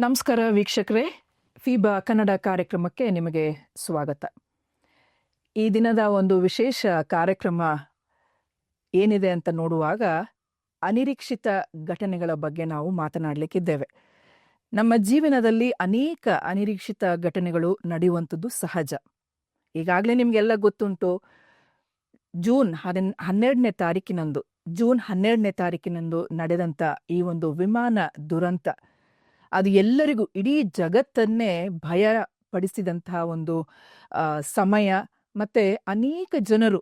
ನಮಸ್ಕಾರ ವೀಕ್ಷಕರೇ. ಫೀಬಾ ಕನ್ನಡ ಕಾರ್ಯಕ್ರಮಕ್ಕೆ ನಿಮಗೆ ಸ್ವಾಗತ. ಈ ದಿನದ ಒಂದು ವಿಶೇಷ ಕಾರ್ಯಕ್ರಮ ಏನಿದೆ ಅಂತ ನೋಡುವಾಗ ಅನಿರೀಕ್ಷಿತ ಘಟನೆಗಳ ಬಗ್ಗೆ ನಾವು ಮಾತನಾಡಲಿಕ್ಕಿದ್ದೇವೆ. ನಮ್ಮ ಜೀವನದಲ್ಲಿ ಅನೇಕ ಅನಿರೀಕ್ಷಿತ ಘಟನೆಗಳು ನಡೆಯುವಂಥದ್ದು ಸಹಜ. ಈಗಾಗಲೇ ನಿಮಗೆಲ್ಲ ಗೊತ್ತುಂಟು, ಜೂನ್ ಹದಿನ, ಹನ್ನೆರಡನೇ ತಾರೀಕಿನಂದು, ಜೂನ್ ಹನ್ನೆರಡನೇ ತಾರೀಕಿನಂದು ನಡೆದಂಥ ಈ ಒಂದು ವಿಮಾನ ದುರಂತ. ಅದು ಎಲ್ಲರಿಗೂ ಇಡೀ ಜಗತ್ತನ್ನೇ ಭಯ ಪಡಿಸಿದಂತಹ ಒಂದು ಸಮಯ. ಮತ್ತೆ ಅನೇಕ ಜನರು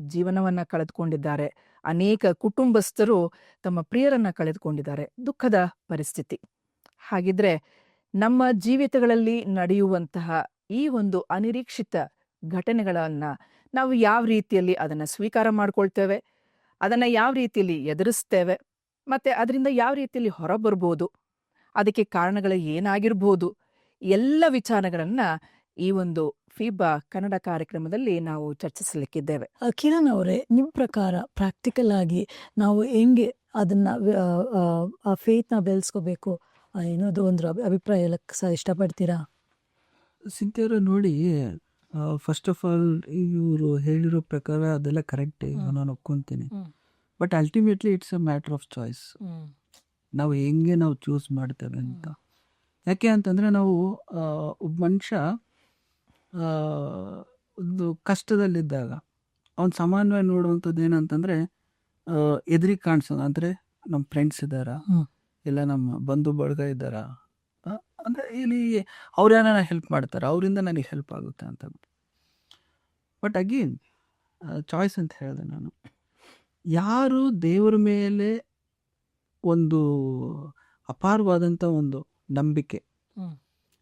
ಜೀವನವನ್ನ ಕಳೆದುಕೊಂಡಿದ್ದಾರೆ. ಅನೇಕ ಕುಟುಂಬಸ್ಥರು ತಮ್ಮ ಪ್ರಿಯರನ್ನ ಕಳೆದುಕೊಂಡಿದ್ದಾರೆ. ದುಃಖದ ಪರಿಸ್ಥಿತಿ. ಹಾಗಿದ್ರೆ ನಮ್ಮ ಜೀವಿತಗಳಲ್ಲಿ ನಡೆಯುವಂತಹ ಈ ಒಂದು ಅನಿರೀಕ್ಷಿತ ಘಟನೆಗಳನ್ನ ನಾವು ಯಾವ ರೀತಿಯಲ್ಲಿ ಅದನ್ನ ಸ್ವೀಕಾರ ಮಾಡ್ಕೊಳ್ತೇವೆ? ಅದನ್ನ ಯಾವ ರೀತಿಯಲ್ಲಿ ಎದುರಿಸ್ತೇವೆ? ಮತ್ತೆ ಅದರಿಂದ ಯಾವ ರೀತಿಯಲ್ಲಿ ಹೊರಬರ್ಬೋದು? ಅದಕ್ಕೆ ಕಾರಣಗಳು ಏನಾಗಿರ್ಬೋದು? ಎಲ್ಲ ವಿಚಾರಗಳನ್ನ ಈ ಒಂದು ಫೀಬಾ ಕನ್ನಡ ಕಾರ್ಯಕ್ರಮದಲ್ಲಿ ನಾವು ಚರ್ಚಿಸಲಿಕ್ಕಿದ್ದೇವೆ. ಕಿರಣ್ ಅವರೇ ನಿಮ್ಮ ಪ್ರಕಾರ ಪ್ರಾಕ್ಟಿಕಲ್ ಆಗಿ ನಾವು ಹೆಂಗೆ ಅದನ್ನ ಆ, ಫೇತ್ನ ಬೆಳೆಸ್ಕೋಬೇಕು? ಏನೋದು ಒಂದು ಅಭಿ- ಅಭಿಪ್ರಾಯ ಸಹ ಇಷ್ಟಪಡ್ತೀರಾ? ಸಿಂಥಿಯರ ನೋಡಿ ಫಸ್ಟ್ ಆಫ್ ಆಲ್ ಇವರು ಹೇಳಿರೋ ಪ್ರಕಾರ ಅದೆಲ್ಲ ಕರೆಕ್ಟ್ ನಾನು ಒಪ್ಕೊಂತೀನಿ. But ultimately it's a matter of choice ನಾವು ಹೆಂಗೆ ನಾವು ಚೂಸ್ ಮಾಡ್ತೇವೆ ಅಂತ. ಯಾಕೆ ಅಂತಂದರೆ ನಾವು ಒಬ್ಬ ಮನುಷ್ಯ ಒಂದು ಕಷ್ಟದಲ್ಲಿದ್ದಾಗ ಅವ್ನು ಸಾಮಾನ್ಯವಾಗಿ ನೋಡುವಂಥದ್ದು ಏನಂತಂದರೆ ಎದುರಿ ಕಾಣಿಸೋದು. ಅಂದರೆ ನಮ್ಮ ಫ್ರೆಂಡ್ಸ್ ಇದ್ದಾರಾ ಇಲ್ಲ ನಮ್ಮ ಬಂಧು ಬಳಗ ಇದ್ದಾರಾ ಅಂದರೆ ಇಲ್ಲಿ ಅವ್ರು ಏನಾರ ಹೆಲ್ಪ್ ಮಾಡ್ತಾರೆ ಅವರಿಂದ ನನಗೆ ಹೆಲ್ಪ್ ಆಗುತ್ತೆ ಅಂತ. ಬಟ್ ಅಗೇನ್ ಚಾಯ್ಸ್ ಅಂತ ಹೇಳಿದೆ ನಾನು. ಯಾರು ದೇವರ ಮೇಲೆ ಒಂದು ಅಪಾರವಾದಂಥ ಒಂದು ನಂಬಿಕೆ. ಹ್ಮ್.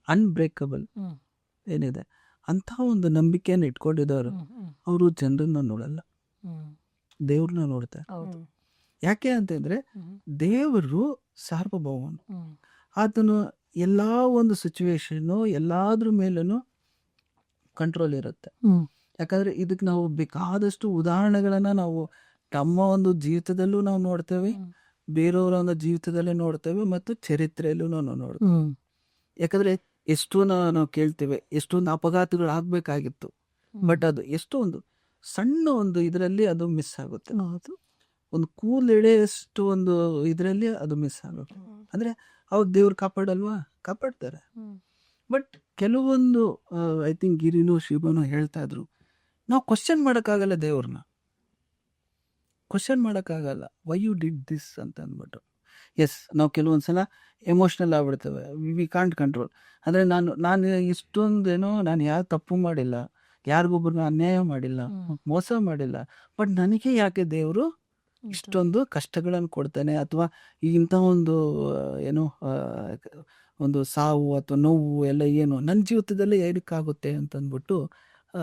Unbreakable hmm. ಏನಿದೆ? ಅಂಥ ಒಂದು ನಂಬಿಕೆಯನ್ನು ಇಟ್ಕೊಂಡಿದ್ದವರು ಅವರು ಜನರನ್ನ ನೋಡಲ್ಲ. ದೇವ್ರನ್ನ ನೋಡ್ತಾರೆ. ಹೌದು. ಯಾಕೆ ಅಂತಂದ್ರೆ ದೇವರು ಸಾರ್ವಭೌಮನು. ಹ್ಮ್. ಆತನು ಎಲ್ಲ ಒಂದು ಸಿಚುವೇಶನ್ನು ಎಲ್ಲಾದ್ರ ಮೇಲೂ ಕಂಟ್ರೋಲ್ ಇರುತ್ತೆ. ಹ್ಮ್. ಯಾಕಂದ್ರೆ ಇದಕ್ಕೆ ನಾವು ಬೇಕಾದಷ್ಟು ಉದಾಹರಣೆಗಳನ್ನ ನಾವು ನಮ್ಮ ಒಂದು ಜೀವಿತದಲ್ಲೂ ನಾವು ನೋಡ್ತೇವೆ. ಬೇರೆಯವರ ಒಂದು ಜೀವಿತದಲ್ಲಿ ನೋಡ್ತೇವೆ ಮತ್ತು ಚರಿತ್ರೆಯಲ್ಲೂ ನಾವು ನೋಡ್ತೇವೆ. ಯಾಕಂದ್ರೆ ಎಷ್ಟೋ ನಾ- ನಾವು ಕೇಳ್ತೇವೆ ಎಷ್ಟೊಂದು ಅಪಘಾತಗಳು ಆಗ್ಬೇಕಾಗಿತ್ತು. ಬಟ್ ಅದು ಎಷ್ಟೊಂದು ಸಣ್ಣ ಒಂದು ಇದರಲ್ಲಿ ಅದು ಮಿಸ್ ಆಗುತ್ತೆ. ಒಂದು ಕೂಲ್ ಎಳೆಯಷ್ಟು ಒಂದು ಇದರಲ್ಲಿ ಅದು ಮಿಸ್ ಆಗುತ್ತೆ. ಅಂದ್ರೆ ಅವಾಗ ದೇವ್ರು ಕಾಪಾಡಲ್ವಾ? ಕಾಪಾಡ್ತಾರೆ. ಬಟ್ ಕೆಲವೊಂದು ಐ ಥಿಂಕ್ ಗಿರಿನೂ ಶಿವನು ಹೇಳ್ತಾ ಇದ್ರು ನಾವು ಕ್ವಶನ್ ಮಾಡೋಕ್ಕಾಗಲ್ಲ ದೇವ್ರನ್ನ. ಕ್ವಶನ್ ಮಾಡೋಕ್ಕಾಗಲ್ಲ. ವೈ ಯು ಡಿಡ್ ದಿಸ್ ಅಂತ ಅಂದ್ಬಿಟ್ಟು. ಎಸ್ ನಾವು ಕೆಲವೊಂದು ಸಲ ಎಮೋಷ್ನಲ್ ಆಗ್ಬಿಡ್ತೇವೆ. ವಿ ಕಾಂಟ್ ಕಂಟ್ರೋಲ್ ಅಂದರೆ ನಾನು ನಾನು ಇಷ್ಟೊಂದೇನೋ ನಾನು ಯಾರು ತಪ್ಪು ಮಾಡಿಲ್ಲ ಯಾರಿಗೊಬ್ಬರನ್ನ ಅನ್ಯಾಯ ಮಾಡಿಲ್ಲ ಮೋಸ ಮಾಡಿಲ್ಲ ಬಟ್ ನನಗೆ ಯಾಕೆ ದೇವರು ಇಷ್ಟೊಂದು. ಕಷ್ಟಗಳನ್ನು ಕೊಡ್ತಾನೆ? ಅಥವಾ ಇಂಥ ಒಂದು ಏನು ಒಂದು ಸಾವು ಅಥವಾ ನೋವು ಎಲ್ಲ ಏನು ನನ್ನ ಜೀವಿತದಲ್ಲೇ ಏನಕ್ಕಾಗುತ್ತೆ ಅಂತಂದ್ಬಿಟ್ಟು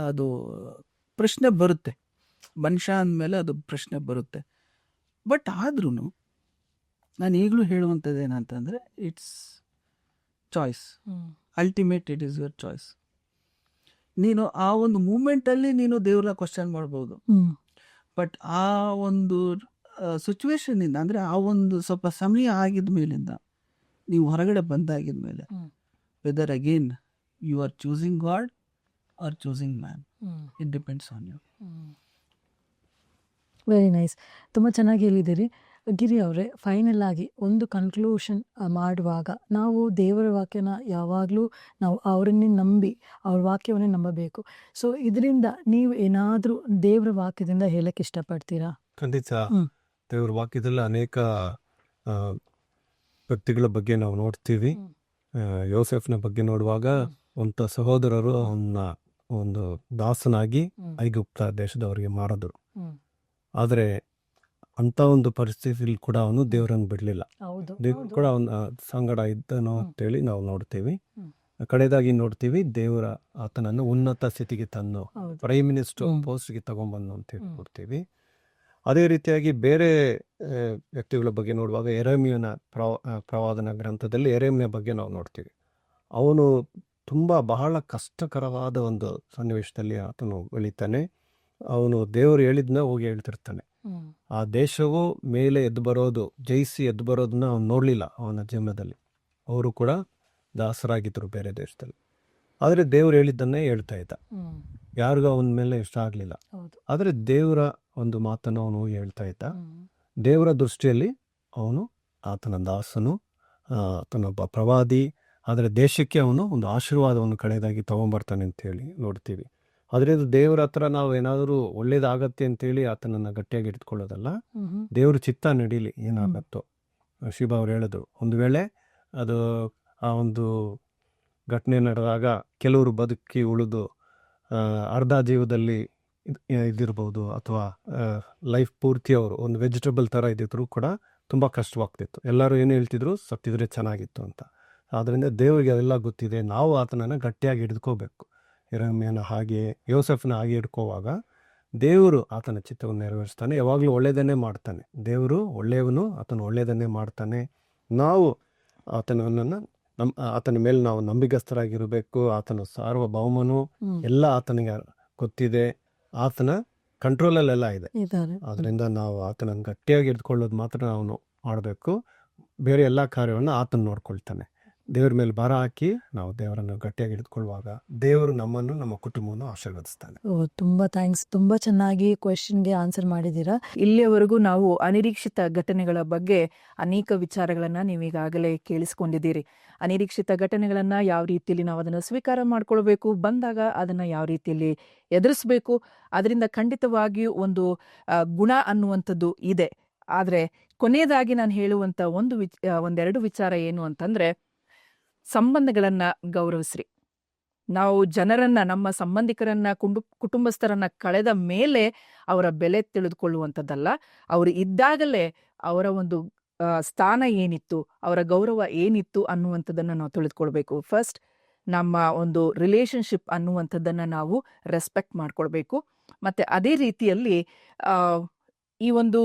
ಅದು ಪ್ರಶ್ನೆ ಬರುತ್ತೆ. ಮನುಷ್ಯ ಅಂದಮೇಲೆ ಅದು ಪ್ರಶ್ನೆ ಬರುತ್ತೆ. ಬಟ್ ಆದ್ರೂ ನಾನು ಈಗಲೂ ಹೇಳುವಂಥದ್ದು ಏನಂತಂದರೆ it's choice ultimate it is your choice ನೀನು ಆ ಒಂದು ಮೂಮೆಂಟಲ್ಲಿ ನೀನು ದೇವ್ರನ್ನ ಕ್ವಶನ್ ಮಾಡ್ಬೋದು. ಬಟ್ ಆ ಒಂದು ಸಿಚುವೇಶನ್ನಿಂದ ಅಂದರೆ ಆ ಒಂದು ಸ್ವಲ್ಪ ಸಮಯ ಆಗಿದ ಮೇಲಿಂದ ನೀವು ಹೊರಗಡೆ ಬಂದಾಗಿದ ಮೇಲೆ whether again you are choosing god are choosing man it depends on you very nice ತುಂಬ ಚೆನ್ನಾಗಿ ಹೇಳಿದ್ದೀರಿ. ಗಿರಿ ಅವರೇ ಫೈನಲ್ ಆಗಿ ಒಂದು ಕನ್ಕ್ಲೂಷನ್ ಮಾಡುವಾಗ ನಾವು ದೇವರ ವಾಕ್ಯನ ಯಾವಾಗಲೂ ನಾವು ಅವರನ್ನೇ ನಂಬಿ ಅವ್ರ ವಾಕ್ಯವನ್ನೇ ನಂಬಬೇಕು. ಸೊ ಇದರಿಂದ ನೀವು ಏನಾದರೂ ದೇವರ ವಾಕ್ಯದಿಂದ ಹೇಳಕ್ಕೆ ಇಷ್ಟಪಡ್ತೀರಾ? ಖಂಡಿತ. ದೇವರ ವಾಕ್ಯದಲ್ಲಿ ಅನೇಕ ವ್ಯಕ್ತಿಗಳ ಬಗ್ಗೆ ನಾವು ನೋಡ್ತೀವಿ. ಯೋಸೆಫ್ನ ಬಗ್ಗೆ ನೋಡುವಾಗ ಒಂಥ ಸಹೋದರರು ಅವನ್ನ ಒಂದು ದಾಸನಾಗಿ. ಐಗುಪ್ತ ದೇಶದವರಿಗೆ ಮಾರಿದ್ರು. ಆದರೆ ಅಂತ ಒಂದು ಪರಿಸ್ಥಿತಿಲಿ ಕೂಡ ಅವನು ದೇವರನ್ನು ಬಿಡಲಿಲ್ಲ ದೇವ್ರು ಕೂಡ ಅವನ ಸಂಗಡ ಇದ್ದನು. ಅಂತೇಳಿ ನಾವು ನೋಡ್ತೀವಿ. ಕಡೆದಾಗಿ ನೋಡ್ತೀವಿ ದೇವರ ಆತನನ್ನು ಉನ್ನತ ಸ್ಥಿತಿಗೆ ತಂದು ಹೌದು ಪ್ರೈಮ್ ಮಿನಿಸ್ಟರ್. ಪೋಸ್ಟ್ಗೆ ತಗೊಂಬಂದು ಅಂತ ಹೇಳಿ. ನೋಡ್ತೀವಿ ಅದೇ ರೀತಿಯಾಗಿ ಬೇರೆ ವ್ಯಕ್ತಿಗಳ ಬಗ್ಗೆ ನೋಡುವಾಗ ಎರೆಮಿಯನ ಪ್ರವ ಪ್ರವಾದನ ಗ್ರಂಥದಲ್ಲಿ ಎರೆಮಿಯ ಬಗ್ಗೆ ನಾವು ನೋಡ್ತೀವಿ ಅವನು ತುಂಬ ಬಹಳ ಕಷ್ಟಕರವಾದ ಒಂದು ಸನ್ನಿವೇಶದಲ್ಲಿ ಆತನು ಬೆಳೀತಾನೆ ಅವನು ದೇವರು ಹೇಳಿದ್ನ ಹೋಗಿ ಹೇಳ್ತಿರ್ತಾನೆ. ಆ ದೇಶವು ಮೇಲೆ ಎದ್ದು ಬರೋದು ಜಯಿಸಿ ಎದ್ದು ಬರೋದನ್ನ ಅವ್ನು ನೋಡಲಿಲ್ಲ ಅವನ ಜೀವನದಲ್ಲಿ. ಅವರು ಕೂಡ ದಾಸರಾಗಿದ್ದರು ಬೇರೆ ದೇಶದಲ್ಲಿ. ಆದರೆ ದೇವ್ರು ಹೇಳಿದ್ದನ್ನೇ ಹೇಳ್ತಾ ಇದ್ದ. ಯಾರಿಗೂ ಅವನ ಮೇಲೆ ಇಷ್ಟ ಆಗಲಿಲ್ಲ. ಆದರೆ ದೇವರ ಒಂದು ಮಾತನ್ನು ಅವನು ಹೇಳ್ತಾ ಇದ್ದ. ದೇವರ ದೃಷ್ಟಿಯಲ್ಲಿ ಅವನು ಆತನ ದಾಸನು ಆತನೊಬ್ಬ ಪ್ರವಾದಿ. ಆದರೆ ದೇಶಕ್ಕೆ ಅವನು ಒಂದು ಆಶೀರ್ವಾದವನ್ನು ಕಡೆಯದಾಗಿ ತಗೊಂಬರ್ತಾನೆ ಅಂತೇಳಿ ನೋಡ್ತೀವಿ. ಅದರಿಂದ ದೇವ್ರ ಹತ್ರ ನಾವು ಏನಾದರೂ ಒಳ್ಳೇದಾಗತ್ತೆ ಅಂತೇಳಿ ಆತನನ್ನು ಗಟ್ಟಿಯಾಗಿ ಇಟ್ಕೊಳ್ಳೋದಲ್ಲ. ದೇವ್ರ ಚಿತ್ತ ನಡೀಲಿ ಏನಾಗತ್ತೋ. ಶಿವ ಅವ್ರು ಹೇಳಿದ್ರು ಒಂದು ವೇಳೆ ಅದು ಆ ಒಂದು ಘಟನೆ ನಡೆದಾಗ ಕೆಲವರು ಬದುಕಿ ಉಳಿದು ಅರ್ಧ ಜೀವದಲ್ಲಿ ಇದ್ದಿರ್ಬೋದು ಅಥವಾ ಲೈಫ್ ಪೂರ್ತಿ ಅವರು ಒಂದು ವೆಜಿಟೇಬಲ್ ಥರ ಇದ್ದಿದ್ರು ಕೂಡ ತುಂಬ ಕಷ್ಟವಾಗ್ತಿತ್ತು. ಎಲ್ಲರೂ ಏನು ಹೇಳ್ತಿದ್ರು ಸತ್ತಿದ್ರೆ ಚೆನ್ನಾಗಿತ್ತು ಅಂತ. ಆದ್ದರಿಂದ ದೇವರಿಗೆ ಅದೆಲ್ಲ ಗೊತ್ತಿದೆ ನಾವು ಆತನನ್ನು ಗಟ್ಟಿಯಾಗಿ ಹಿಡಿದುಕೋಬೇಕು ಎರಮ್ಯನ ಹಾಗೆ ಯೋಸೆಫ್ನ ಹಾಗೆ ಇಟ್ಕೋವಾಗ ದೇವರು ಆತನ ಚಿತ್ತವನ್ನು ನೆರವೇರಿಸ್ತಾನೆ. ಯಾವಾಗಲೂ ಒಳ್ಳೆಯದನ್ನೇ ಮಾಡ್ತಾನೆ. ದೇವರು ಒಳ್ಳೆಯವನು ಆತನು ಒಳ್ಳೆಯದನ್ನೇ ಮಾಡ್ತಾನೆ. ನಾವು ಆತನನ್ನು ನಮ್ಮ ಆತನ ಮೇಲೆ ನಾವು ನಂಬಿಗಸ್ತರಾಗಿರಬೇಕು. ಆತನ ಸಾರ್ವಭೌಮನು ಎಲ್ಲ ಆತನಿಗೆ ಗೊತ್ತಿದೆ. ಆತನ ಕಂಟ್ರೋಲಲ್ಲೆಲ್ಲ ಇದೆ. ಅದರಿಂದ ನಾವು ಆತನನ್ನು ಗಟ್ಟಿಯಾಗಿ ಇಟ್ಕೊಳ್ಳೋದು ಮಾತ್ರ ನಾವು ಮಾಡಬೇಕು ಬೇರೆ ಎಲ್ಲ ಕಾರ್ಯವನ್ನು ಆತನ ನೋಡ್ಕೊಳ್ತಾನೆ. ದೇವ್ರ ಮೇಲೆ ಭಾರ ಹಾಕಿ ನಾವು ದೇವರನ್ನು ಗಟ್ಟಿಯಾಗಿ ಹಿಡಿದುಕೊಳ್ಳುವಾಗ ದೇವರು ನಮ್ಮನ್ನು ನಮ್ಮ ಕುಟುಂಬವನ್ನು ಆಶೀರ್ವದಿಸ್ತಾನೆ. ಓ, ತುಂಬಾ ಥ್ಯಾಂಕ್ಸ್ ತುಂಬಾ ಚೆನ್ನಾಗಿ ಕ್ವೆಶನ್ಗೆ ಆನ್ಸರ್ ಮಾಡಿದ್ದೀರಾ. ಇಲ್ಲಿಯವರೆಗೂ ನಾವು ಅನಿರೀಕ್ಷಿತ ಘಟನೆಗಳ ಬಗ್ಗೆ ಅನೇಕ ವಿಚಾರಗಳನ್ನ ನೀವೀಗಾಗಲೇ ಕೇಳಿಸ್ಕೊಂಡಿದ್ದೀರಿ. ಅನಿರೀಕ್ಷಿತ ಘಟನೆಗಳನ್ನ ಯಾವ ರೀತಿಯಲ್ಲಿ ನಾವು ಅದನ್ನು ಸ್ವೀಕಾರ ಮಾಡ್ಕೊಳ್ಬೇಕು ಬಂದಾಗ ಅದನ್ನ ಯಾವ ರೀತಿಯಲ್ಲಿ ಎದುರಿಸಬೇಕು ಅದರಿಂದ ಖಂಡಿತವಾಗಿಯೂ ಒಂದು ಗುಣ ಅನ್ನುವಂಥದ್ದು ಇದೆ. ಆದರೆ ಕೊನೆಯದಾಗಿ ನಾನು ಹೇಳುವಂತ ಒಂದು ವಿಚ್ ಒಂದೆರಡು ವಿಚಾರ ಏನು ಅಂತಂದ್ರೆ ಸಂಬಂಧಗಳನ್ನ ಗೌರವಿಸ್ರಿ. ನಾವು ಜನರನ್ನ, ನಮ್ಮ ಸಂಬಂಧಿಕರನ್ನ ಕುಂಡು ಕುಟುಂಬಸ್ಥರನ್ನ ಕಳೆದ ಮೇಲೆ ಅವರ ಬೆಲೆ ತಿಳಿದುಕೊಳ್ಳುವಂಥದ್ದಲ್ಲ. ಅವರು ಇದ್ದಾಗಲೇ ಅವರ ಒಂದು ಸ್ಥಾನ ಏನಿತ್ತು, ಅವರ ಗೌರವ ಏನಿತ್ತು ಅನ್ನುವಂಥದ್ದನ್ನ ನಾವು ತಿಳಿದುಕೊಳ್ಬೇಕು. ಫಸ್ಟ್ ನಮ್ಮ ಒಂದು ರಿಲೇಶನ್ಶಿಪ್ ಅನ್ನುವಂಥದ್ದನ್ನ ನಾವು ರೆಸ್ಪೆಕ್ಟ್ ಮಾಡ್ಕೊಳ್ಬೇಕು. ಮತ್ತೆ ಅದೇ ರೀತಿಯಲ್ಲಿ ಈ ಒಂದು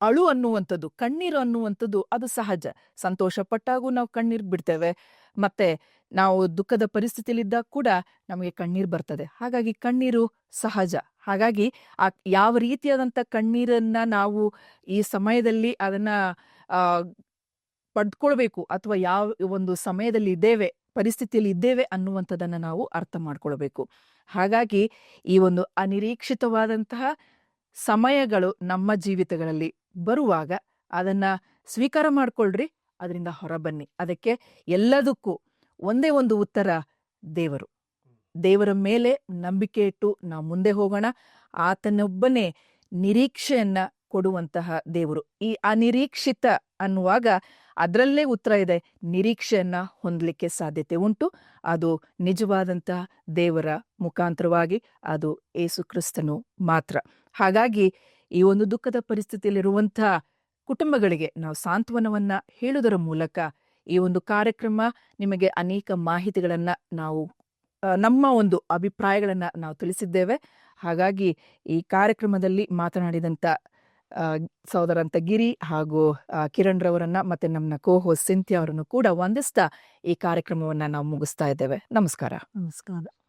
ಅಳು ಅನ್ನುವಂಥದ್ದು, ಕಣ್ಣೀರು ಅನ್ನುವಂಥದ್ದು ಅದು ಸಹಜ. ಸಂತೋಷ ಪಟ್ಟಾಗೂ ನಾವು ಕಣ್ಣೀರು ಬಿಡ್ತೇವೆ. ಮತ್ತೆ ನಾವು ದುಃಖದ ಪರಿಸ್ಥಿತಿಯಲ್ಲಿದ್ದಾಗ ಕೂಡ ನಮಗೆ ಕಣ್ಣೀರು ಬರ್ತದೆ. ಹಾಗಾಗಿ ಕಣ್ಣೀರು ಸಹಜ. ಹಾಗಾಗಿ ಆ ಯಾವ ರೀತಿಯಾದಂಥ ಕಣ್ಣೀರನ್ನ ನಾವು ಈ ಸಮಯದಲ್ಲಿ ಅದನ್ನ ಪಡ್ಕೊಳ್ಬೇಕು ಅಥವಾ ಯಾವ ಒಂದು ಸಮಯದಲ್ಲಿ ಇದ್ದೇವೆ, ಪರಿಸ್ಥಿತಿಯಲ್ಲಿ ಇದ್ದೇವೆ ಅನ್ನುವಂಥದ್ದನ್ನು ನಾವು ಅರ್ಥ ಮಾಡ್ಕೊಳ್ಬೇಕು. ಹಾಗಾಗಿ ಈ ಒಂದು ಅನಿರೀಕ್ಷಿತವಾದಂತಹ ಸಮಯಗಳು ನಮ್ಮ ಜೀವಿತಗಳಲ್ಲಿ ಬರುವಾಗ ಅದನ್ನ ಸ್ವೀಕಾರ ಮಾಡ್ಕೊಳ್ರಿ, ಅದರಿಂದ ಹೊರಬನ್ನಿ. ಅದಕ್ಕೆ ಎಲ್ಲದಕ್ಕೂ ಒಂದೇ ಒಂದು ಉತ್ತರ, ದೇವರು. ದೇವರ ಮೇಲೆ ನಂಬಿಕೆ ಇಟ್ಟು ನಾವು ಮುಂದೆ ಹೋಗೋಣ. ಆತನೊಬ್ಬನೇ ನಿರೀಕ್ಷೆಯನ್ನ ಕೊಡುವಂತಹ ದೇವರು. ಈ ಅನಿರೀಕ್ಷಿತ ಅನ್ನುವಾಗ ಅದರಲ್ಲೇ ಉತ್ತರ ಇದೆ. ನಿರೀಕ್ಷೆಯನ್ನ ಹೊಂದಲಿಕ್ಕೆ ಸಾಧ್ಯತೆ ಉಂಟು. ಅದು ನಿಜವಾದಂತಹ ದೇವರ ಮುಖಾಂತರವಾಗಿ ಅದು ಏಸುಕ್ರಿಸ್ತನು ಮಾತ್ರ. ಹಾಗಾಗಿ ಈ ಒಂದು ದುಃಖದ ಪರಿಸ್ಥಿತಿಯಲ್ಲಿರುವಂತಹ ಕುಟುಂಬಗಳಿಗೆ ನಾವು ಸಾಂತ್ವನವನ್ನ ಹೇಳುವುದರ ಮೂಲಕ ಈ ಒಂದು ಕಾರ್ಯಕ್ರಮ ನಿಮಗೆ ಅನೇಕ ಮಾಹಿತಿಗಳನ್ನ ನಾವು ನಮ್ಮ ಒಂದು ಅಭಿಪ್ರಾಯಗಳನ್ನ ನಾವು ತಿಳಿಸಿದ್ದೇವೆ. ಹಾಗಾಗಿ ಈ ಕಾರ್ಯಕ್ರಮದಲ್ಲಿ ಮಾತನಾಡಿದಂಥ ಸಹೋದರಂತ ಗಿರಿ ಹಾಗೂ ಕಿರಣ್ ರವರನ್ನ ಮತ್ತೆ ನಮ್ಮ ಕೋಹೋ ಸಿಂಥ್ಯಾ ಅವರನ್ನು ಕೂಡ ವಂದಿಸ್ತಾ ಈ ಕಾರ್ಯಕ್ರಮವನ್ನ ನಾವು ಮುಗಿಸ್ತಾ ಇದ್ದೇವೆ. ನಮಸ್ಕಾರ. ನಮಸ್ಕಾರ.